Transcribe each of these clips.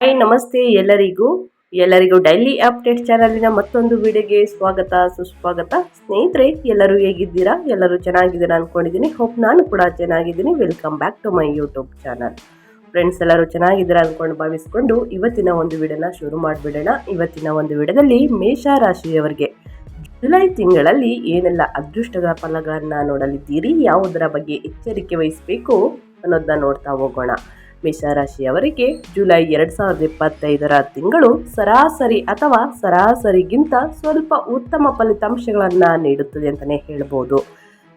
Hi ನಮಸ್ತೆ ಎಲ್ಲರಿಗೂ. ಎಲ್ಲರಿಗೂ ಡೈಲಿ ಅಪ್ಡೇಟ್ ಚಾನಲಿನ ಮತ್ತೊಂದು ವಿಡಿಯೋಗೆ ಸ್ವಾಗತ, ಸುಸ್ವಾಗತ. ಸ್ನೇಹಿತರೆ, ಎಲ್ಲರೂ ಹೇಗಿದ್ದೀರಾ? ಎಲ್ಲರೂ ಚೆನ್ನಾಗಿದ್ದೀರಾ ಅನ್ಕೊಂಡಿದ್ದೀನಿ. ಹೋಪ್ ನಾನು ಕೂಡ ಚೆನ್ನಾಗಿದ್ದೀನಿ. Welcome back to my YouTube channel friends ಎಲ್ಲರೂ ಚೆನ್ನಾಗಿದ್ದೀರಾ ಅಂದ್ಕೊಂಡು ಭಾವಿಸ್ಕೊಂಡು ಇವತ್ತಿನ ಒಂದು ವಿಡಿಯೋನ ಶುರು ಮಾಡಿಬಿಡೋಣ. ಇವತ್ತಿನ ಒಂದು ವಿಡಿಯೋದಲ್ಲಿ ಮೇಷ ರಾಶಿಯವರಿಗೆ ಜುಲೈ ತಿಂಗಳಲ್ಲಿ ಏನೆಲ್ಲ ಅದೃಷ್ಟದ ಫಲಗಳನ್ನು ನೋಡಲಿದ್ದೀರಿ? ಯಾವುದರ ಬಗ್ಗೆ ಎಚ್ಚರಿಕೆ ವಹಿಸಬೇಕು ಅನ್ನೋದನ್ನ ನೋಡ್ತಾ ಹೋಗೋಣ. ಮೇಷರಾಶಿಯವರಿಗೆ ಜುಲೈ ಎರಡು ಸಾವಿರದ ಇಪ್ಪತ್ತೈದರ ತಿಂಗಳು ಸರಾಸರಿ ಅಥವಾ ಸರಾಸರಿಗಿಂತ ಸ್ವಲ್ಪ ಉತ್ತಮ ಫಲಿತಾಂಶಗಳನ್ನು ನೀಡುತ್ತದೆ ಅಂತಲೇ ಹೇಳ್ಬೋದು.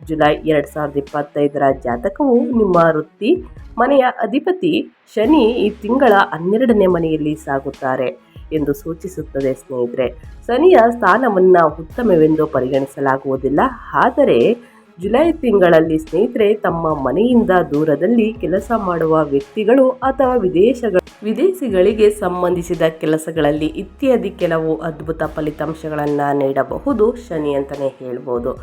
ಜುಲೈ ಎರಡು ಸಾವಿರದ ಇಪ್ಪತ್ತೈದರ ಜಾತಕವು ನಿಮ್ಮ ವೃತ್ತಿ, ಮನೆಯ ಅಧಿಪತಿ ಶನಿ ಈ ತಿಂಗಳ ಹನ್ನೆರಡನೇ ಮನೆಯಲ್ಲಿ ಸಾಗುತ್ತಾರೆ ಎಂದು ಸೂಚಿಸುತ್ತದೆ ಸ್ನೇಹಿತರೆ. ಶನಿಯ ಸ್ಥಾನವನ್ನು ಉತ್ತಮವೆಂದು ಪರಿಗಣಿಸಲಾಗುವುದಿಲ್ಲ, ಆದರೆ ಜುಲೈ ತಿಂಗಳಲ್ಲಿ ಸ್ನೇಹಿತರೆ, ತಮ್ಮ ಮನೆಯಿಂದ ದೂರದಲ್ಲಿ ಕೆಲಸ ಮಾಡುವ ವ್ಯಕ್ತಿಗಳು ಅಥವಾ ವಿದೇಶಗಳ ವಿದೇಶಿಗಳಿಗೆ ಸಂಬಂಧಿಸಿದ ಕೆಲಸಗಳಲ್ಲಿ ಇತ್ಯಾದಿ ಕೆಲವು ಅದ್ಭುತ ಫಲಿತಾಂಶಗಳನ್ನು ನೀಡಬಹುದು, ಶನಿ ಅಂತಲೇ ಹೇಳ್ಬೋದು.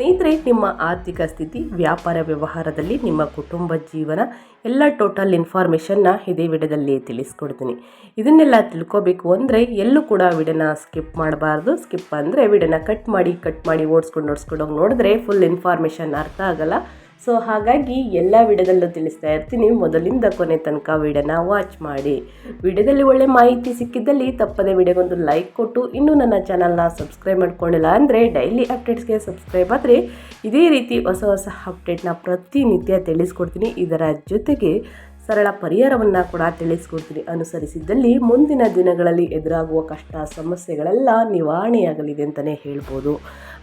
ಸ್ನೇಹಿತರೆ, ನಿಮ್ಮ ಆರ್ಥಿಕ ಸ್ಥಿತಿ, ವ್ಯಾಪಾರ ವ್ಯವಹಾರದಲ್ಲಿ ನಿಮ್ಮ ಕುಟುಂಬ ಜೀವನ, ಎಲ್ಲ ಟೋಟಲ್ ಇನ್ಫಾರ್ಮೇಷನ್ನ ಇದೇ ವಿಡಿಯೋದಲ್ಲಿ ತಿಳಿಸ್ಕೊಡ್ತೀನಿ. ಇದನ್ನೆಲ್ಲ ತಿಳ್ಕೊಬೇಕು ಅಂದರೆ ಎಲ್ಲೂ ಕೂಡ ವಿಡಿಯೋನ ಸ್ಕಿಪ್ ಮಾಡಬಾರ್ದು. ಸ್ಕಿಪ್ ಅಂದರೆ ವಿಡಿಯೋನ ಕಟ್ ಮಾಡಿ ಕಟ್ ಮಾಡಿ ಓಡಿಸ್ಕೊಂಡು ಓಡಿಸ್ಕೊಂಡು ಹೋಗಿ ನೋಡಿದ್ರೆ ಫುಲ್ ಇನ್ಫಾರ್ಮೇಷನ್ ಅರ್ಥ ಆಗಲ್ಲ. ಸೊ ಹಾಗಾಗಿ ಎಲ್ಲ ವಿಡಿಯೋದಲ್ಲೂ ತಿಳಿಸ್ತಾ ಇರ್ತೀನಿ. ಮೊದಲಿಂದ ಕೊನೆ ತನಕ ವಿಡಿಯೋನ ವಾಚ್ ಮಾಡಿ. ವಿಡಿಯೋದಲ್ಲಿ ಒಳ್ಳೆ ಮಾಹಿತಿ ಸಿಕ್ಕಿದ್ದಲ್ಲಿ ತಪ್ಪದೆ ವಿಡಿಯೋಗೊಂದು ಲೈಕ್ ಕೊಟ್ಟು, ಇನ್ನೂ ನನ್ನ ಚಾನಲ್ನ ಸಬ್ಸ್ಕ್ರೈಬ್ ಮಾಡ್ಕೊಂಡಿಲ್ಲ ಅಂದರೆ ಡೈಲಿ ಅಪ್ಡೇಟ್ಸ್ಗೆ ಸಬ್ಸ್ಕ್ರೈಬ್ ಆದರೆ ಇದೇ ರೀತಿ ಹೊಸ ಹೊಸ ಅಪ್ಡೇಟ್ನ ಪ್ರತಿನಿತ್ಯ ತಿಳಿಸ್ಕೊಡ್ತೀನಿ. ಇದರ ಜೊತೆಗೆ ಸರಳ ಪರಿಹಾರವನ್ನು ಕೂಡ ತಿಳಿಸ್ಕೊಡ್ತೀನಿ. ಅನುಸರಿಸಿದ್ದಲ್ಲಿ ಮುಂದಿನ ದಿನಗಳಲ್ಲಿ ಎದುರಾಗುವ ಕಷ್ಟ, ಸಮಸ್ಯೆಗಳೆಲ್ಲ ನಿವಾರಣೆಯಾಗಲಿದೆ ಅಂತಲೇ ಹೇಳ್ಬೋದು.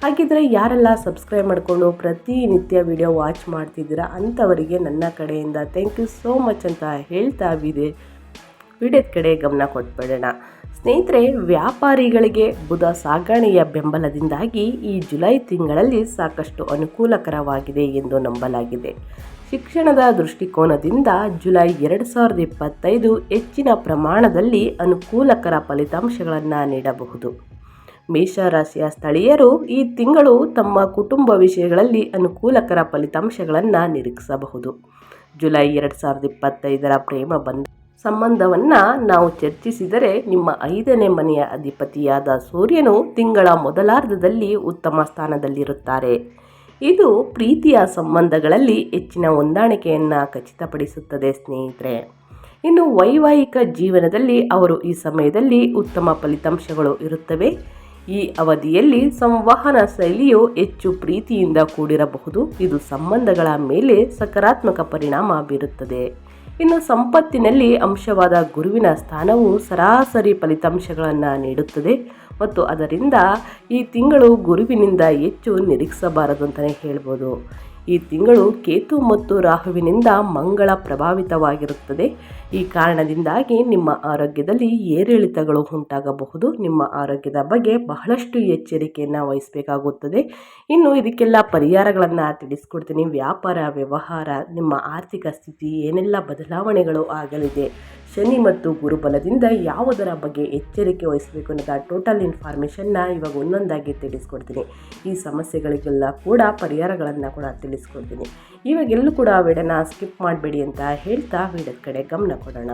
ಹಾಗಿದ್ರೆ ಯಾರೆಲ್ಲ ಸಬ್ಸ್ಕ್ರೈಬ್ ಮಾಡಿಕೊಂಡು ಪ್ರತಿನಿತ್ಯ ವಿಡಿಯೋ ವಾಚ್ ಮಾಡ್ತಿದ್ದೀರಾ ಅಂಥವರಿಗೆ ನನ್ನ ಕಡೆಯಿಂದ ಥ್ಯಾಂಕ್ ಯು ಸೋ ಮಚ್ ಅಂತ ಹೇಳ್ತಾ ಇದೆ ವಿಡಿಯೋದ ಕಡೆ ಗಮನ ಕೊಟ್ಬಿಡೋಣ. ಸ್ನೇಹಿತರೆ, ವ್ಯಾಪಾರಿಗಳಿಗೆ ಬುಧ ಸಾಗಣೆಯ ಬೆಂಬಲದಿಂದಾಗಿ ಈ ಜುಲೈ ತಿಂಗಳಲ್ಲಿ ಸಾಕಷ್ಟು ಅನುಕೂಲಕರವಾಗಿದೆ ಎಂದು ನಂಬಲಾಗಿದೆ. ಶಿಕ್ಷಣದ ದೃಷ್ಟಿಕೋನದಿಂದ ಜುಲೈ ಎರಡು ಸಾವಿರದ ಇಪ್ಪತ್ತೈದು ಹೆಚ್ಚಿನ ಪ್ರಮಾಣದಲ್ಲಿ ಅನುಕೂಲಕರ ಫಲಿತಾಂಶಗಳನ್ನು ನೀಡಬಹುದು. ಮೇಷರಾಶಿಯ ಸ್ಥಳೀಯರು ಈ ತಿಂಗಳು ತಮ್ಮ ಕುಟುಂಬ ವಿಷಯಗಳಲ್ಲಿ ಅನುಕೂಲಕರ ಫಲಿತಾಂಶಗಳನ್ನು ನಿರೀಕ್ಷಿಸಬಹುದು. ಜುಲೈ ಎರಡು ಸಾವಿರದ ಇಪ್ಪತ್ತೈದರ ಪ್ರೇಮ ಬಂಧ ಸಂಬಂಧವನ್ನು ನಾವು ಚರ್ಚಿಸಿದರೆ ನಿಮ್ಮ ಐದನೇ ಮನೆಯ ಅಧಿಪತಿಯಾದ ಸೂರ್ಯನು ತಿಂಗಳ ಮೊದಲಾರ್ಧದಲ್ಲಿ ಉತ್ತಮ ಸ್ಥಾನದಲ್ಲಿರುತ್ತಾರೆ. ಇದು ಪ್ರೀತಿಯ ಸಂಬಂಧಗಳಲ್ಲಿ ಹೆಚ್ಚಿನ ಹೊಂದಾಣಿಕೆಯನ್ನು ಖಚಿತಪಡಿಸುತ್ತದೆ, ಸ್ನೇಹಿತರೆ. ಇನ್ನು ವೈವಾಹಿಕ ಜೀವನದಲ್ಲಿ ಅವರು ಈ ಸಮಯದಲ್ಲಿ ಉತ್ತಮ ಫಲಿತಾಂಶಗಳು ಇರುತ್ತವೆ. ಈ ಅವಧಿಯಲ್ಲಿ ಸಂವಹನ ಶೈಲಿಯು ಹೆಚ್ಚು ಪ್ರೀತಿಯಿಂದ ಕೂಡಿರಬಹುದು. ಇದು ಸಂಬಂಧಗಳ ಮೇಲೆ ಸಕಾರಾತ್ಮಕ ಪರಿಣಾಮ ಬೀರುತ್ತದೆ. ಇನ್ನು ಸಂಪತ್ತಿನಲ್ಲಿ ಅಂಶವಾದ ಗುರುವಿನ ಸ್ಥಾನವು ಸರಾಸರಿ ಫಲಿತಾಂಶಗಳನ್ನು ನೀಡುತ್ತದೆ. ಮತ್ತು ಅದರಿಂದ ಈ ತಿಂಗಳು ಗುರುವಿನಿಂದ ಹೆಚ್ಚು ನಿರೀಕ್ಷಿಸಬಾರದು ಅಂತಲೇ ಹೇಳ್ಬೋದು. ಈ ತಿಂಗಳು ಕೇತು ಮತ್ತು ರಾಹುವಿನಿಂದ ಮಂಗಳ ಪ್ರಭಾವಿತವಾಗಿರುತ್ತದೆ. ಈ ಕಾರಣದಿಂದಾಗಿ ನಿಮ್ಮ ಆರೋಗ್ಯದಲ್ಲಿ ಏರಿಳಿತಗಳು ಉಂಟಾಗಬಹುದು. ನಿಮ್ಮ ಆರೋಗ್ಯದ ಬಗ್ಗೆ ಬಹಳಷ್ಟು ಎಚ್ಚರಿಕೆಯನ್ನು ವಹಿಸಬೇಕಾಗುತ್ತದೆ. ಇನ್ನು ಇದಕ್ಕೆಲ್ಲ ಪರಿಹಾರಗಳನ್ನು ತಿಳಿಸ್ಕೊಡ್ತೀನಿ. ವ್ಯಾಪಾರ, ವ್ಯವಹಾರ, ನಿಮ್ಮ ಆರ್ಥಿಕ ಸ್ಥಿತಿ, ಏನೆಲ್ಲ ಬದಲಾವಣೆಗಳು ಆಗಲಿದೆ, ಶನಿ ಮತ್ತು ಗುರುಬಲದಿಂದ ಯಾವುದರ ಬಗ್ಗೆ ಎಚ್ಚರಿಕೆ ವಹಿಸಬೇಕು ಅನ್ನೋದ ಟೋಟಲ್ ಇನ್ಫಾರ್ಮೇಷನ್ನ ಇವಾಗ ಒಂದೊಂದಾಗಿ ತಿಳಿಸ್ಕೊಡ್ತೀನಿ. ಈ ಸಮಸ್ಯೆಗಳಿಗೆಲ್ಲ ಕೂಡ ಪರಿಹಾರಗಳನ್ನು ಕೂಡ ತಿಳಿಸ್ಕೊಡ್ತೀನಿ. ಇವಾಗೆಲ್ಲೂ ಕೂಡ ವಿಡನ ಸ್ಕಿಪ್ ಮಾಡಬೇಡಿ ಅಂತ ಹೇಳ್ತಾ ವಿಡದ ಕಡೆ ಗಮನ ಕೊಡೋಣ.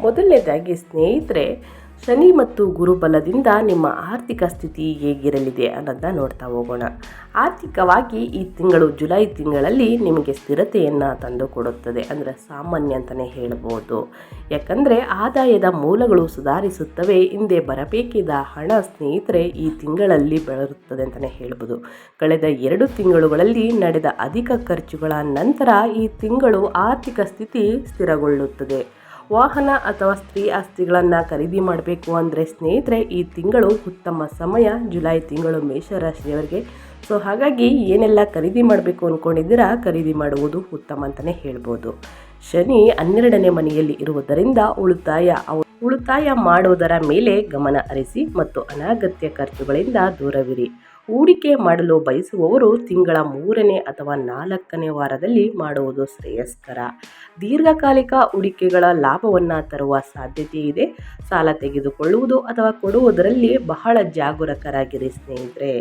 ಮೊದಲನೇದಾಗಿ ಸ್ನೇಹಿತರೆ ಶನಿ ಮತ್ತು ಗುರುಬಲದಿಂದ ನಿಮ್ಮ ಆರ್ಥಿಕ ಸ್ಥಿತಿ ಹೇಗಿರಲಿದೆ ಅನ್ನೋದನ್ನ ನೋಡ್ತಾ ಹೋಗೋಣ. ಆರ್ಥಿಕವಾಗಿ ಈ ತಿಂಗಳು ಜುಲೈ ತಿಂಗಳಲ್ಲಿ ನಿಮಗೆ ಸ್ಥಿರತೆಯನ್ನು ತಂದುಕೊಡುತ್ತದೆ ಅಂದರೆ ಸಾಮಾನ್ಯ ಅಂತಲೇ ಹೇಳ್ಬೋದು. ಯಾಕಂದರೆ ಆದಾಯದ ಮೂಲಗಳು ಸುಧಾರಿಸುತ್ತವೆ, ಹಿಂದೆ ಬರಬೇಕಿದ್ದ ಹಣ ಸ್ನೇಹಿತರೆ ಈ ತಿಂಗಳಲ್ಲಿ ಬರುತ್ತದೆ ಅಂತಲೇ ಹೇಳ್ಬೋದು. ಕಳೆದ ಎರಡು ತಿಂಗಳುಗಳಲ್ಲಿ ನಡೆದ ಅಧಿಕ ಖರ್ಚುಗಳ ನಂತರ ಈ ತಿಂಗಳು ಆರ್ಥಿಕ ಸ್ಥಿತಿ ಸ್ಥಿರಗೊಳ್ಳುತ್ತದೆ. ವಾಹನ ಅಥವಾ ಸ್ತ್ರೀ ಆಸ್ತಿಗಳನ್ನು ಖರೀದಿ ಮಾಡಬೇಕು ಅಂದರೆ ಸ್ನೇಹಿತರೆ, ಈ ತಿಂಗಳು ಉತ್ತಮ ಸಮಯ. ಜುಲೈ ತಿಂಗಳು ಮೇಷರಾಶಿಯವರಿಗೆ ಸೊ, ಹಾಗಾಗಿ ಏನೆಲ್ಲ ಖರೀದಿ ಮಾಡಬೇಕು ಅಂದ್ಕೊಂಡಿದ್ದೀರಾ ಖರೀದಿ ಮಾಡುವುದು ಉತ್ತಮ ಅಂತಲೇ ಹೇಳ್ಬೋದು. ಶನಿ ಹನ್ನೆರಡನೇ ಮನೆಯಲ್ಲಿ ಇರುವುದರಿಂದ ಉಳಿತಾಯ ಉಳಿತಾಯ ಮಾಡುವುದರ ಮೇಲೆ ಗಮನ ಹರಿಸಿ ಮತ್ತು ಅನಗತ್ಯ ಖರ್ಚುಗಳಿಂದ ದೂರವಿರಿ. ಹೂಡಿಕೆ ಮಾಡಲು ಬಯಸುವವರು ತಿಂಗಳ ಮೂರನೇ ಅಥವಾ ನಾಲ್ಕನೇ ವಾರದಲ್ಲಿ ಮಾಡುವುದು ಶ್ರೇಯಸ್ಕರ. ದೀರ್ಘಕಾಲಿಕ ಹೂಡಿಕೆಗಳ ಲಾಭವನ್ನು ತರುವ ಸಾಧ್ಯತೆ ಇದೆ. ಸಾಲ ತೆಗೆದುಕೊಳ್ಳುವುದು ಅಥವಾ ಕೊಡುವುದರಲ್ಲಿ ಬಹಳ ಜಾಗರೂಕರಾಗಿರಿ ಸ್ನೇಹಿತರೆ.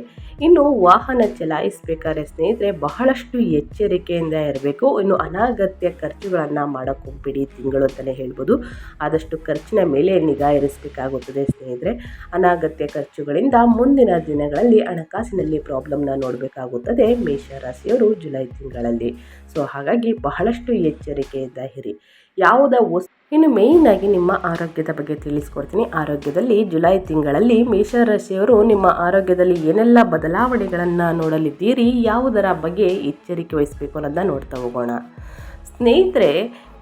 ಇನ್ನು ವಾಹನ ಚಲಾಯಿಸಬೇಕಾದ್ರೆ ಸ್ನೇಹಿತರೆ, ಬಹಳಷ್ಟು ಎಚ್ಚರಿಕೆಯಿಂದ ಇರಬೇಕು. ಇನ್ನು ಅನಾಗತ್ಯ ಖರ್ಚುಗಳನ್ನು ಮಾಡೋಕ್ಕೋಗ್ಬಿಡಿ ತಿಂಗಳು ಅಂತಲೇ ಹೇಳ್ಬೋದು. ಆದಷ್ಟು ಖರ್ಚಿನ ಮೇಲೆ ನಿಗಾ ಇರಿಸಬೇಕಾಗುತ್ತದೆ ಸ್ನೇಹಿತರೆ. ಅನಾಗತ್ಯ ಖರ್ಚುಗಳಿಂದ ಮುಂದಿನ ದಿನಗಳಲ್ಲಿ ಹಣಕಾಸಿನಲ್ಲಿ ಪ್ರಾಬ್ಲಮ್ನ ನೋಡಬೇಕಾಗುತ್ತದೆ ಮೇಷರಾಶಿಯವರು ಜುಲೈ ತಿಂಗಳಲ್ಲಿ. ಸೊ, ಹಾಗಾಗಿ ಬಹಳಷ್ಟು ಎಚ್ಚರಿಕೆಯಿಂದ ಇರಿ ಯಾವುದ ವಸ್ತು. ಇನ್ನು ಮೇಯ್ನ್ ಆಗಿ ನಿಮ್ಮ ಆರೋಗ್ಯದ ಬಗ್ಗೆ ತಿಳಿಸ್ಕೊಡ್ತೀನಿ. ಆರೋಗ್ಯದಲ್ಲಿ ಜುಲೈ ತಿಂಗಳಲ್ಲಿ ಮೇಷರಾಶಿಯವರು ನಿಮ್ಮ ಆರೋಗ್ಯದಲ್ಲಿ ಏನೆಲ್ಲ ಬದಲಾವಣೆಗಳನ್ನು ನೋಡಲಿದ್ದೀರಿ, ಯಾವುದರ ಬಗ್ಗೆ ಎಚ್ಚರಿಕೆ ವಹಿಸಬೇಕು ಅನ್ನೋದನ್ನ ನೋಡ್ತಾ ಹೋಗೋಣ. ಸ್ನೇಹಿತರೆ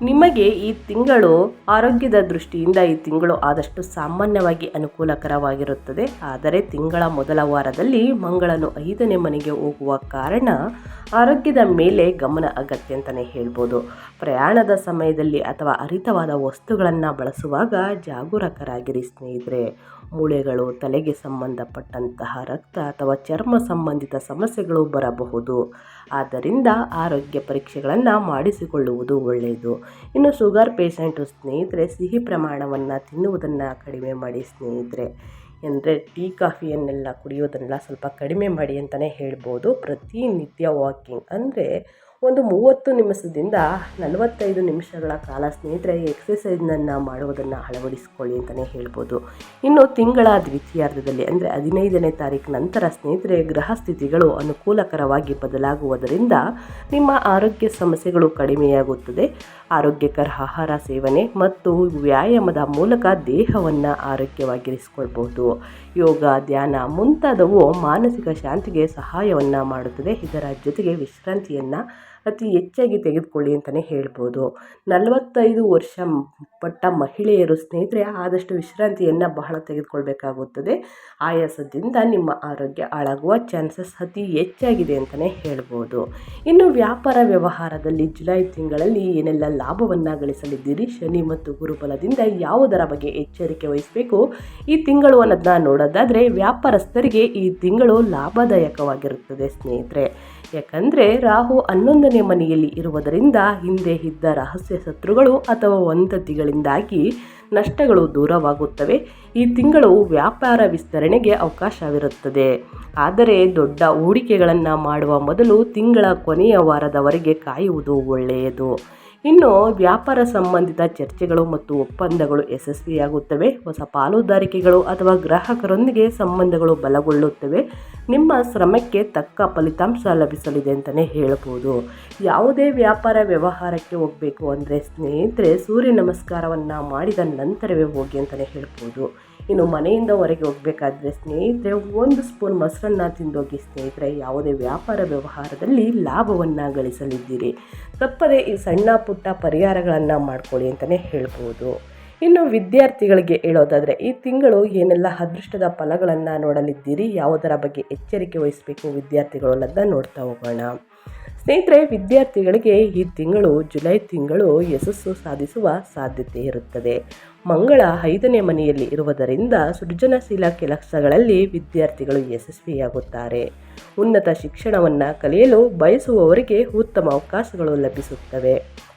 ನಿಮಗೆ ಈ ತಿಂಗಳು ಆರೋಗ್ಯದ ದೃಷ್ಟಿಯಿಂದ ಈ ತಿಂಗಳು ಆದಷ್ಟು ಸಾಮಾನ್ಯವಾಗಿ ಅನುಕೂಲಕರವಾಗಿರುತ್ತದೆ. ಆದರೆ ತಿಂಗಳ ಮೊದಲ ವಾರದಲ್ಲಿ ಮಂಗಳನು ಐದನೇ ಮನೆಗೆ ಹೋಗುವ ಕಾರಣ ಆರೋಗ್ಯದ ಮೇಲೆ ಗಮನ ಅಗತ್ಯ ಅಂತಲೇ ಹೇಳ್ಬೋದು. ಪ್ರಯಾಣದ ಸಮಯದಲ್ಲಿ ಅಥವಾ ಅರಿತವಾದ ವಸ್ತುಗಳನ್ನು ಬಳಸುವಾಗ ಜಾಗರೂಕರಾಗಿರಿ ಸ್ನೇಹಿತರೆ. ಮೂಳೆಗಳು, ತಲೆಗೆ ಸಂಬಂಧಪಟ್ಟಂತಹ ರಕ್ತ ಅಥವಾ ಚರ್ಮ ಸಂಬಂಧಿತ ಸಮಸ್ಯೆಗಳು ಬರಬಹುದು. ಆದ್ದರಿಂದ ಆರೋಗ್ಯ ಪರೀಕ್ಷೆಗಳನ್ನು ಮಾಡಿಸಿಕೊಳ್ಳುವುದು ಒಳ್ಳೆಯದು. ಇನ್ನು ಶುಗರ್ ಪೇಷಂಟು ಸ್ನೇಹಿತರೆ, ಸಿಹಿ ಪ್ರಮಾಣವನ್ನು ತಿನ್ನುವುದನ್ನು ಕಡಿಮೆ ಮಾಡಿ ಸ್ನೇಹಿತರೆ. ಅಂದರೆ ಟೀ, ಕಾಫಿಯನ್ನೆಲ್ಲ ಕುಡಿಯೋದನ್ನೆಲ್ಲ ಸ್ವಲ್ಪ ಕಡಿಮೆ ಮಾಡಿ ಅಂತಲೇ ಹೇಳ್ಬೋದು. ಪ್ರತಿನಿತ್ಯ ವಾಕಿಂಗ್ ಅಂದರೆ ಒಂದು ಮೂವತ್ತು ನಿಮಿಷದಿಂದ ನಲವತ್ತೈದು ನಿಮಿಷಗಳ ಕಾಲ ಸ್ನೇಹಿತರೆ ಎಕ್ಸಸೈಸ್ನನ್ನು ಮಾಡುವುದನ್ನು ಅಳವಡಿಸ್ಕೊಳ್ಳಿ ಅಂತಲೇ ಹೇಳ್ಬೋದು. ಇನ್ನು ತಿಂಗಳ ದ್ವಿತೀಯಾರ್ಧದಲ್ಲಿ, ಅಂದರೆ ಹದಿನೈದನೇ ತಾರೀಕು ನಂತರ ಸ್ನೇಹಿತರೆ, ಗ್ರಹ ಸ್ಥಿತಿಗಳು ಅನುಕೂಲಕರವಾಗಿ ಬದಲಾಗುವುದರಿಂದ ನಿಮ್ಮ ಆರೋಗ್ಯ ಸಮಸ್ಯೆಗಳು ಕಡಿಮೆಯಾಗುತ್ತದೆ. ಆರೋಗ್ಯಕರ ಆಹಾರ ಸೇವನೆ ಮತ್ತು ವ್ಯಾಯಾಮದ ಮೂಲಕ ದೇಹವನ್ನು ಆರೋಗ್ಯವಾಗಿರಿಸಿಕೊಳ್ಬೋದು ಯೋಗ, ಧ್ಯಾನ ಮುಂತಾದವು ಮಾನಸಿಕ ಶಾಂತಿಗೆ ಸಹಾಯವನ್ನು ಮಾಡುತ್ತದೆ. ಇದರ ಜೊತೆಗೆ ವಿಶ್ರಾಂತಿಯನ್ನು ಅತಿ ಹೆಚ್ಚಾಗಿ ತೆಗೆದುಕೊಳ್ಳಿ ಅಂತಲೇ ಹೇಳ್ಬೋದು. ನಲವತ್ತೈದು ವರ್ಷ ಪಟ್ಟ ಮಹಿಳೆಯರು ಸ್ನೇಹಿತರೆ ಆದಷ್ಟು ವಿಶ್ರಾಂತಿಯನ್ನು ಬಹಳ ತೆಗೆದುಕೊಳ್ಬೇಕಾಗುತ್ತದೆ. ಆಯಾಸದಿಂದ ನಿಮ್ಮ ಆರೋಗ್ಯ ಹಾಳಾಗುವ ಚಾನ್ಸಸ್ ಅತಿ ಹೆಚ್ಚಾಗಿದೆ ಅಂತಲೇ ಹೇಳ್ಬೋದು. ಇನ್ನು ವ್ಯಾಪಾರ ವ್ಯವಹಾರದಲ್ಲಿ ಜುಲೈ ತಿಂಗಳಲ್ಲಿ ಏನೆಲ್ಲ ಲಾಭವನ್ನು ಗಳಿಸಲಿದ್ದೀರಿ? ಶನಿ ಮತ್ತು ಗುರುಬಲದಿಂದ ಯಾವುದರ ಬಗ್ಗೆ ಎಚ್ಚರಿಕೆ ವಹಿಸಬೇಕು? ಈ ತಿಂಗಳು ಅನ್ನೋದನ್ನ ನೋಡೋದಾದರೆ ವ್ಯಾಪಾರಸ್ಥರಿಗೆ ಈ ತಿಂಗಳು ಲಾಭದಾಯಕವಾಗಿರುತ್ತದೆ ಸ್ನೇಹಿತರೆ. ಯಾಕಂದರೆ ರಾಹು ಹನ್ನೊಂದನೇ ಮನೆಯಲ್ಲಿ ಇರುವುದರಿಂದ ಹಿಂದೆ ಇದ್ದ ರಹಸ್ಯ ಶತ್ರುಗಳು ಅಥವಾ ವಂತತಿಗಳಿಂದಾಗಿ ನಷ್ಟಗಳು ದೂರವಾಗುತ್ತವೆ. ಈ ತಿಂಗಳು ವ್ಯಾಪಾರ ವಿಸ್ತರಣೆಗೆ ಅವಕಾಶವಿರುತ್ತದೆ. ಆದರೆ ದೊಡ್ಡ ಹೂಡಿಕೆಗಳನ್ನು ಮಾಡುವ ಮೊದಲು ತಿಂಗಳ ಕೊನೆಯ ವಾರದವರೆಗೆ ಕಾಯುವುದು ಒಳ್ಳೆಯದು. ಇನ್ನು ವ್ಯಾಪಾರ ಸಂಬಂಧಿತ ಚರ್ಚೆಗಳು ಮತ್ತು ಒಪ್ಪಂದಗಳು ಯಶಸ್ವಿಯಾಗುತ್ತವೆ. ಹೊಸ ಪಾಲುದಾರಿಕೆಗಳು ಅಥವಾ ಗ್ರಾಹಕರೊಂದಿಗೆ ಸಂಬಂಧಗಳು ಬಲಗೊಳ್ಳುತ್ತವೆ. ನಿಮ್ಮ ಶ್ರಮಕ್ಕೆ ತಕ್ಕ ಫಲಿತಾಂಶ ಲಭಿಸಲಿದೆ ಅಂತಲೇ ಹೇಳ್ಬೋದು ಯಾವುದೇ ವ್ಯಾಪಾರ ವ್ಯವಹಾರಕ್ಕೆ ಹೋಗಬೇಕು ಅಂದರೆ ಸ್ನೇಹಿತರೆ, ಸೂರ್ಯ ನಮಸ್ಕಾರವನ್ನು ಮಾಡಿದ ನಂತರವೇ ಹೋಗಿ ಅಂತಲೇ ಹೇಳ್ಬೋದು. ಇನ್ನು ಮನೆಯಿಂದ ಹೊರಗೆ ಹೋಗಬೇಕಾದ್ರೆ ಸ್ನೇಹಿತರೆ, ಒಂದು ಸ್ಪೂನ್ ಮೊಸರನ್ನ ತಿಂದೋಗಿ ಸ್ನೇಹಿತರೆ, ಯಾವುದೇ ವ್ಯಾಪಾರ ವ್ಯವಹಾರದಲ್ಲಿ ಲಾಭವನ್ನು ಗಳಿಸಲಿದ್ದೀರಿ. ತಪ್ಪದೆ ಈ ಸಣ್ಣ ಪುಟ್ಟ ಪರಿಹಾರಗಳನ್ನು ಮಾಡ್ಕೊಳ್ಳಿ ಅಂತಲೇ ಹೇಳ್ಬೋದು. ಇನ್ನು ವಿದ್ಯಾರ್ಥಿಗಳಿಗೆ ಹೇಳೋದಾದರೆ, ಈ ತಿಂಗಳು ಏನೆಲ್ಲ ಅದೃಷ್ಟದ ಫಲಗಳನ್ನು ನೋಡಲಿದ್ದೀರಿ, ಯಾವುದರ ಬಗ್ಗೆ ಎಚ್ಚರಿಕೆ ವಹಿಸಬೇಕು ವಿದ್ಯಾರ್ಥಿಗಳು ಅನ್ನೋದನ್ನ ನೋಡ್ತಾ ಹೋಗೋಣ. ಸ್ನೇಹಿತರೆ, ವಿದ್ಯಾರ್ಥಿಗಳಿಗೆ ಈ ತಿಂಗಳು ಜುಲೈ ತಿಂಗಳು ಯಶಸ್ಸು ಸಾಧಿಸುವ ಸಾಧ್ಯತೆ ಇರುತ್ತದೆ. ಮಂಗಳ ಐದನೇ ಮನೆಯಲ್ಲಿ ಇರುವುದರಿಂದ ಸೃಜನಶೀಲ ಕೆಲಸಗಳಲ್ಲಿ ವಿದ್ಯಾರ್ಥಿಗಳು ಯಶಸ್ವಿಯಾಗುತ್ತಾರೆ. ಉನ್ನತ ಶಿಕ್ಷಣವನ್ನು ಕಲಿಯಲು ಬಯಸುವವರಿಗೆ ಉತ್ತಮ ಅವಕಾಶಗಳು ಲಭಿಸುತ್ತವೆ.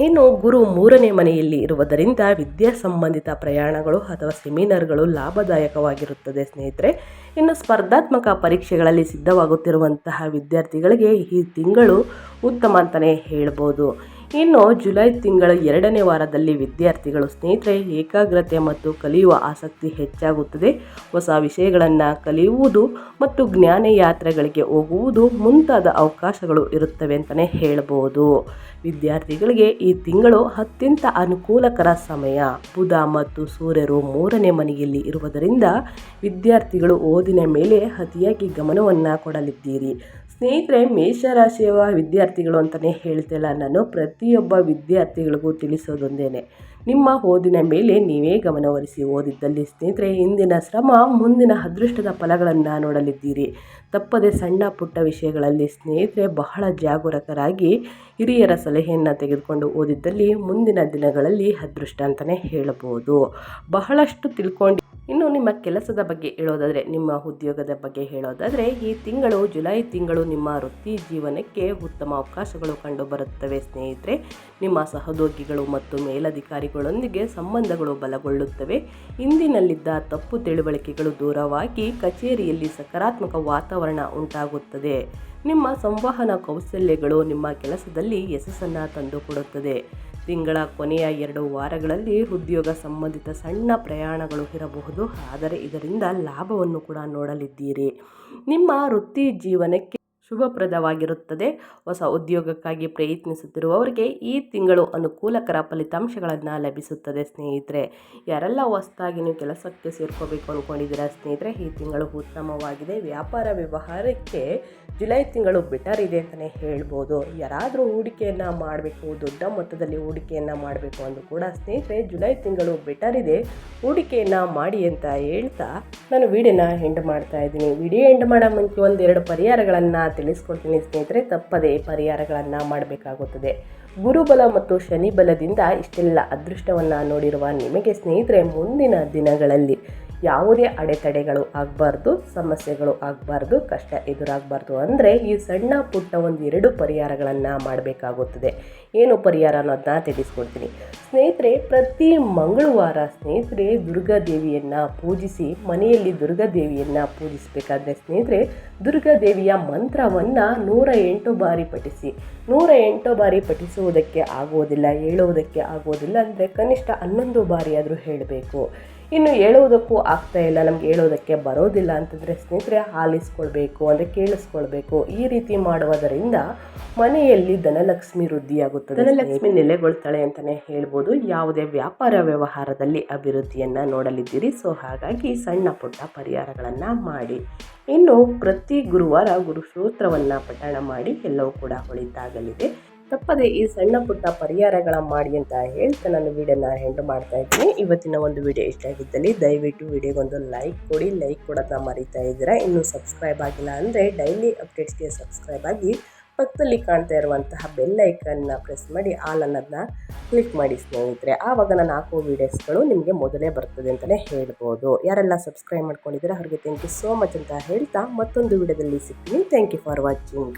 ಇನ್ನು ಗುರು ಮೂರನೇ ಮನೆಯಲ್ಲಿ ಇರುವುದರಿಂದ ವಿದ್ಯಾ ಸಂಬಂಧಿತ ಪ್ರಯಾಣಗಳು ಅಥವಾ ಸೆಮಿನಾರ್ಗಳು ಲಾಭದಾಯಕವಾಗಿರುತ್ತದೆ ಸ್ನೇಹಿತರೆ. ಇನ್ನು ಸ್ಪರ್ಧಾತ್ಮಕ ಪರೀಕ್ಷೆಗಳಲ್ಲಿ ಸಿದ್ಧವಾಗುತ್ತಿರುವಂತಹ ವಿದ್ಯಾರ್ಥಿಗಳಿಗೆ ಈ ತಿಂಗಳು ಉತ್ತಮ ಅಂತಲೇ ಹೇಳ್ಬೋದು. ಇನ್ನು ಜುಲೈ ತಿಂಗಳ ಎರಡನೇ ವಾರದಲ್ಲಿ ವಿದ್ಯಾರ್ಥಿಗಳು ಸ್ನೇಹಿತರೆ, ಏಕಾಗ್ರತೆ ಮತ್ತು ಕಲಿಯುವ ಆಸಕ್ತಿ ಹೆಚ್ಚಾಗುತ್ತದೆ. ಹೊಸ ವಿಷಯಗಳನ್ನು ಕಲಿಯುವುದು ಮತ್ತು ಜ್ಞಾನ ಯಾತ್ರೆಗಳಿಗೆ ಹೋಗುವುದು ಮುಂತಾದ ಅವಕಾಶಗಳು ಇರುತ್ತವೆ ಅಂತಲೇ ಹೇಳ್ಬೋದು. ವಿದ್ಯಾರ್ಥಿಗಳಿಗೆ ಈ ತಿಂಗಳು ಅತ್ಯಂತ ಅನುಕೂಲಕರ ಸಮಯ. ಬುಧ ಮತ್ತು ಸೂರ್ಯರು ಮೂರನೇ ಮನೆಯಲ್ಲಿ ಇರುವುದರಿಂದ ವಿದ್ಯಾರ್ಥಿಗಳು ಓದಿನ ಮೇಲೆ ಅತಿಯಾಗಿ ಗಮನವನ್ನು ಕೊಡಲಿದ್ದೀರಿ. ಸ್ನೇಹಿತರೆ, ಮೇಷರಾಶಿಯ ವಿದ್ಯಾರ್ಥಿಗಳು ಅಂತಲೇ ಹೇಳ್ತಿಲ್ಲ ನಾನು ಪ್ರತಿಯೊಬ್ಬ ವಿದ್ಯಾರ್ಥಿಗಳಿಗೂ ತಿಳಿಸೋದೊಂದೇನೆ. ನಿಮ್ಮ ಓದಿನ ಮೇಲೆ ನೀವೇ ಗಮನವರಿಸಿ ಓದಿದ್ದಲ್ಲಿ ಸ್ನೇಹಿತರೆ, ಇಂದಿನ ಶ್ರಮ, ಮುಂದಿನ ಅದೃಷ್ಟದ ಫಲಗಳನ್ನು ನೋಡಲಿದ್ದೀರಿ. ತಪ್ಪದೆ ಸಣ್ಣ ಪುಟ್ಟ ವಿಷಯಗಳಲ್ಲಿ ಸ್ನೇಹಿತರೆ ಬಹಳ ಜಾಗರೂಕರಾಗಿ ಹಿರಿಯರ ಸಲಹೆಯನ್ನು ತೆಗೆದುಕೊಂಡು ಓದಿದ್ದಲ್ಲಿ ಮುಂದಿನ ದಿನಗಳಲ್ಲಿ ಅದೃಷ್ಟ ಅಂತಲೇ ಹೇಳಬಹುದು. ಬಹಳಷ್ಟು ತಿಳ್ಕೊಂಡು ನಿಮ್ಮ ಕೆಲಸದ ಬಗ್ಗೆ ಹೇಳೋದಾದರೆ, ನಿಮ್ಮ ಉದ್ಯೋಗದ ಬಗ್ಗೆ ಹೇಳೋದಾದರೆ, ಈ ತಿಂಗಳು, ಜುಲೈ ತಿಂಗಳು ನಿಮ್ಮ ವೃತ್ತಿ ಜೀವನಕ್ಕೆ ಉತ್ತಮ ಅವಕಾಶಗಳು ಕಂಡುಬರುತ್ತವೆ ಸ್ನೇಹಿತರೆ. ನಿಮ್ಮ ಸಹೋದ್ಯೋಗಿಗಳು ಮತ್ತು ಮೇಲಧಿಕಾರಿಗಳೊಂದಿಗೆ ಸಂಬಂಧಗಳು ಬಲಗೊಳ್ಳುತ್ತವೆ. ಇಂದಿನಲ್ಲಿದ್ದ ತಪ್ಪು ತಿಳುವಳಿಕೆಗಳು ದೂರವಾಗಿ ಕಚೇರಿಯಲ್ಲಿ ಸಕಾರಾತ್ಮಕ ವಾತಾವರಣ ಉಂಟಾಗುತ್ತದೆ. ನಿಮ್ಮ ಸಂವಹನ ಕೌಶಲ್ಯಗಳು ನಿಮ್ಮ ಕೆಲಸದಲ್ಲಿ ಯಶಸ್ಸನ್ನು ತಂದುಕೊಡುತ್ತದೆ. ತಿಂಗಳ ಕೊನೆಯ ಎರಡು ವಾರಗಳಲ್ಲಿ ಉದ್ಯೋಗ ಸಂಬಂಧಿತ ಸಣ್ಣ ಪ್ರಯಾಣಗಳು ಇರಬಹುದು, ಆದರೆ ಇದರಿಂದ ಲಾಭವನ್ನು ಕೂಡ ನೋಡಲಿದ್ದೀರಿ. ನಿಮ್ಮ ವೃತ್ತಿ ಜೀವನಕ್ಕೆ ಶುಭಪ್ರದವಾಗಿರುತ್ತದೆ. ಹೊಸ ಉದ್ಯೋಗಕ್ಕಾಗಿ ಪ್ರಯತ್ನಿಸುತ್ತಿರುವವರಿಗೆ ಈ ತಿಂಗಳು ಅನುಕೂಲಕರ ಫಲಿತಾಂಶಗಳನ್ನು ಲಭಿಸುತ್ತದೆ ಸ್ನೇಹಿತರೆ. ಯಾರೆಲ್ಲ ಹೊಸದಾಗಿ ನೀವು ಕೆಲಸಕ್ಕೆ ಸೇರ್ಕೋಬೇಕು ಅಂದ್ಕೊಂಡಿದ್ದೀರಾ ಸ್ನೇಹಿತರೆ, ಈ ತಿಂಗಳು ಉತ್ತಮವಾಗಿದೆ. ವ್ಯಾಪಾರ ವ್ಯವಹಾರಕ್ಕೆ ಜುಲೈ ತಿಂಗಳು ಬೆಟರ್ ಇದೆ ಅಂತಲೇ ಹೇಳ್ಬೋದು. ಯಾರಾದರೂ ಹೂಡಿಕೆಯನ್ನು ಮಾಡಬೇಕು, ದೊಡ್ಡ ಮೊತ್ತದಲ್ಲಿ ಹೂಡಿಕೆಯನ್ನು ಮಾಡಬೇಕು ಅಂದರೂ ಕೂಡ ಸ್ನೇಹಿತರೆ, ಜುಲೈ ತಿಂಗಳು ಬೆಟರ್ ಇದೆ. ಹೂಡಿಕೆಯನ್ನು ಮಾಡಿ ಅಂತ ಹೇಳ್ತಾ ನಾನು ವಿಡಿಯೋನ ಎಂಡ್ ಮಾಡ್ತಾ ಇದ್ದೀನಿ. ವಿಡಿಯೋ ಎಂಡ್ ಮಾಡೋ ಮುಂಚೆ ಒಂದೆರಡು ಪರಿಹಾರಗಳನ್ನು ತಿಳಿಸ್ಕೊಡ್ತೀನಿ ಸ್ನೇಹಿತರೆ, ತಪ್ಪದೇ ಪರಿಹಾರಗಳನ್ನು ಮಾಡಬೇಕಾಗುತ್ತದೆ. ಗುರುಬಲ ಮತ್ತು ಶನಿಬಲದಿಂದ ಇಷ್ಟೆಲ್ಲ ಅದೃಷ್ಟವನ್ನು ನೋಡಿರುವ ನಿಮಗೆ ಸ್ನೇಹಿತರೆ, ಮುಂದಿನ ದಿನಗಳಲ್ಲಿ ಯಾವುದೇ ಅಡೆತಡೆಗಳು ಆಗಬಾರ್ದು, ಸಮಸ್ಯೆಗಳು ಆಗಬಾರ್ದು, ಕಷ್ಟ ಎದುರಾಗಬಾರ್ದು ಅಂದರೆ ಈ ಸಣ್ಣ ಪುಟ್ಟ ಒಂದು ಎರಡು ಪರಿಹಾರಗಳನ್ನು ಮಾಡಬೇಕಾಗುತ್ತದೆ. ಏನು ಪರಿಹಾರ ಅನ್ನೋದನ್ನ ತಿಳಿಸ್ಕೊಡ್ತೀನಿ. ಸ್ನೇಹಿತರೆ, ಪ್ರತಿ ಮಂಗಳವಾರ ಸ್ನೇಹಿತರೆ ದುರ್ಗಾದೇವಿಯನ್ನು ಪೂಜಿಸಿ, ಮನೆಯಲ್ಲಿ ದುರ್ಗಾದೇವಿಯನ್ನು ಪೂಜಿಸಬೇಕಾದ್ರೆ ಸ್ನೇಹಿತರೆ, ದುರ್ಗಾದೇವಿಯ ಮಂತ್ರವನ್ನು ನೂರ ಎಂಟು ಬಾರಿ ಪಠಿಸಿ. ನೂರ ಎಂಟು ಬಾರಿ ಪಠಿಸುವುದಕ್ಕೆ ಆಗುವುದಿಲ್ಲ, ಹೇಳುವುದಕ್ಕೆ ಆಗುವುದಿಲ್ಲ ಅಂದರೆ ಕನಿಷ್ಠ ಹನ್ನೊಂದು ಬಾರಿ ಆದರೂ ಹೇಳಬೇಕು. ಇನ್ನು ಹೇಳುವುದಕ್ಕೂ ಆಗ್ತಾ ಇಲ್ಲ, ನಮ್ಗೆ ಹೇಳೋದಕ್ಕೆ ಬರೋದಿಲ್ಲ ಅಂತಂದರೆ ಸ್ನೇಹಿತರೆ ಹಾಲಿಸ್ಕೊಳ್ಬೇಕು ಅಂದರೆ ಕೇಳಿಸ್ಕೊಳ್ಬೇಕು. ಈ ರೀತಿ ಮಾಡುವುದರಿಂದ ಮನೆಯಲ್ಲಿ ಧನಲಕ್ಷ್ಮಿ ವೃದ್ಧಿಯಾಗುತ್ತದೆ ಧನಲಕ್ಷ್ಮಿ ನೆಲೆಗೊಳ್ತಾಳೆ ಅಂತಲೇ ಹೇಳ್ಬೋದು. ಯಾವುದೇ ವ್ಯಾಪಾರ ವ್ಯವಹಾರದಲ್ಲಿ ಅಭಿವೃದ್ಧಿಯನ್ನು ನೋಡಲಿದ್ದೀರಿ. ಸೊ ಹಾಗಾಗಿ ಸಣ್ಣ ಪುಟ್ಟ ಪರಿಹಾರಗಳನ್ನು ಮಾಡಿ. ಇನ್ನು ಪ್ರತಿ ಗುರುವಾರ ಗುರು ಸ್ತೋತ್ರವನ್ನು ಪಠಣ ಮಾಡಿ ಎಲ್ಲವೂ ಕೂಡ ಒಳಿತಾಗಲಿದೆ ತಪ್ಪದೆ ಈ ಸಣ್ಣ ಪುಟ್ಟ ಪರಿಹಾರಗಳ ಮಾಡಿ ಅಂತ ಹೇಳ್ತಾ ನಾನು ವಿಡಿಯೋನ ಹೆಂಡು ಮಾಡ್ತಾ ಇದ್ದೀನಿ. ಇವತ್ತಿನ ಒಂದು ವಿಡಿಯೋ ಇಷ್ಟ ಆಗಿದ್ದಲ್ಲಿ ದಯವಿಟ್ಟು ವಿಡಿಯೋಗೊಂದು ಲೈಕ್ ಕೊಡಿ ಲೈಕ್ ಕೊಡೋದನ್ನ ಮರಿತಾ ಇದ್ದೀರಾ. ಇನ್ನೂ ಸಬ್ಸ್ಕ್ರೈಬ್ ಆಗಿಲ್ಲ ಅಂದರೆ ಡೈಲಿ ಅಪ್ಡೇಟ್ಸ್ಗೆ ಸಬ್ಸ್ಕ್ರೈಬ್ ಆಗಿ ಪಕ್ಕದಲ್ಲಿ ಕಾಣ್ತಾ ಇರುವಂತಹ ಬೆಲ್ ಐಕನ್ನ ಪ್ರೆಸ್ ಮಾಡಿ ಆಲ್ ಅನ್ನೋದನ್ನ ಕ್ಲಿಕ್ ಮಾಡಿ ಸ್ನೇಹಿತರೆ. ಆವಾಗ ನಾನು ಹಾಕೋ ವೀಡಿಯೋಸ್ಗಳು ನಿಮಗೆ ಮೊದಲೇ ಬರ್ತದೆ ಅಂತಲೇ ಹೇಳ್ಬೋದು. ಯಾರೆಲ್ಲ ಸಬ್ಸ್ಕ್ರೈಬ್ ಮಾಡ್ಕೊಂಡಿದ್ದೀರಾ ಅವ್ರಿಗೆ ಥ್ಯಾಂಕ್ ಯು ಸೋ ಮಚ್ ಅಂತ ಹೇಳ್ತಾ ಮತ್ತೊಂದು ವಿಡಿಯೋದಲ್ಲಿ ಸಿಗ್ತೀನಿ. Thank you for watching